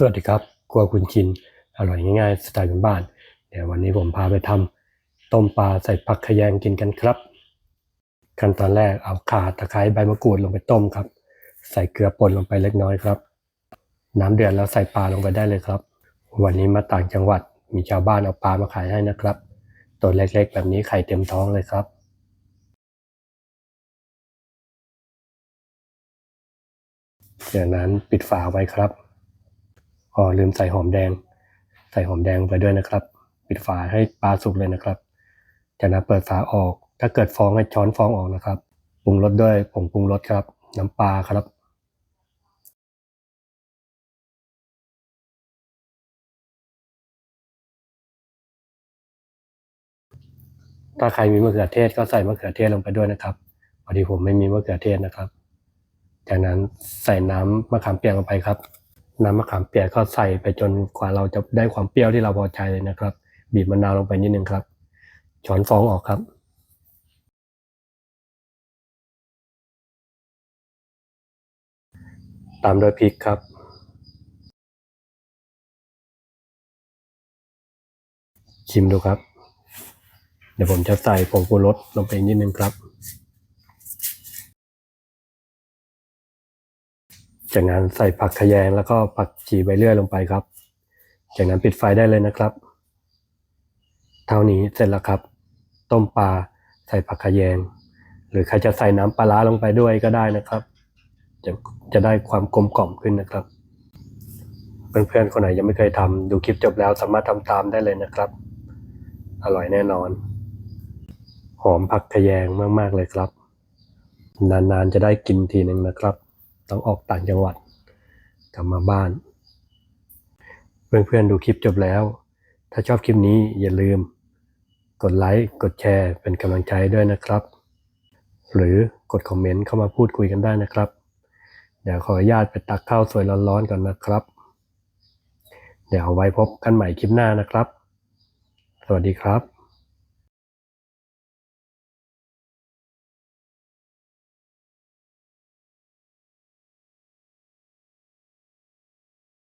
สวัสดีครับครัวคุณชิน อร่อยง่ายๆ สไตล์บ้านๆเดี๋ยววันนี้ผมพาไปทำต้มปลาใส่ผักขยงกินกันครับ ขั้นตอนแรกเอาข่าตะไคร้ใบมะกรูดลงไปต้มครับ ใส่เกลือป่นลงไปเล็กน้อยครับ น้ำเดือดแล้วใส่ปลาลงไปได้เลยครับ วันนี้มาต่างจังหวัดมีชาวบ้านเอาปลามาขายให้นะครับ ตัวเล็กๆ แบบนี้ไข่เต็มท้องเลยครับจากนั้นปิดฝาไว้ครับ อ๋อลืมใส่หอมแดง ใส่หอมแดงไปด้วยนะครับ ปิดฝาให้ปลาสุกเลยนะครับ จากนั้นเปิดฝาออก ถ้าเกิดฟองให้ช้อนฟองออกนะครับ ปรุงรสด้วยผงปรุงรสครับ น้ำปลาครับถ้าใครมีมะเขือเทศก็ใส่มะเขือเทศลงไปด้วยนะครับพอดีผมไม่มีมะเขือเทศนะครับ จากนั้นใส่น้ำมะขามเปียกลงไปครับ น้ำมะขามเปียกก็ใส่ไปจนกว่าเราจะได้ความเปรี้ยวที่เราพอใจเลยนะครับ บีบมะนาวลงไปนิดนึงครับ ช้อนฟองออกครับตามด้วยพริกครับ ชิมดูครับ เดี๋ยวผมจะใส่ผงปรุงรสลงไปนิดนึงครับ จากนั้นใส่ผักขยงแล้วก็ผักชีใบเลื่อยลงไปครับ จากนั้นปิดไฟได้เลยนะครับ เท่านี้เสร็จแล้วครับ ต้มปลาใส่ผักขยง หรือใครจะใส่น้ำปลาร้าลงไปด้วยก็ได้นะครับ จะจะได้ความกลมกล่อมขึ้นนะครับ เพื่อนๆคนไหนยังไม่เคยทำดูคลิปจบแล้วสามารถทำตามได้เลยนะครับ อร่อยแน่นอน หอมผักขยงมากๆเลยครับ นานๆจะได้กินทีหนึ่งนะครับ ต้องออกต่างจังหวัด กลับมาบ้าน เพื่อนๆดูคลิปจบแล้ว ถ้าชอบคลิปนี้อย่าลืม กดไลค์กดแชร์เป็นกำลังใจด้วยนะครับ หรือกดคอมเมนต์เข้ามาพูดคุยกันได้นะครับ เดี๋ยวขออนุญาตไปตักข้าวสวยร้อนๆก่อนนะครับ เดี๋ยวเอาไว้พบกันใหม่คลิปหน้านะครับ สวัสดีครับ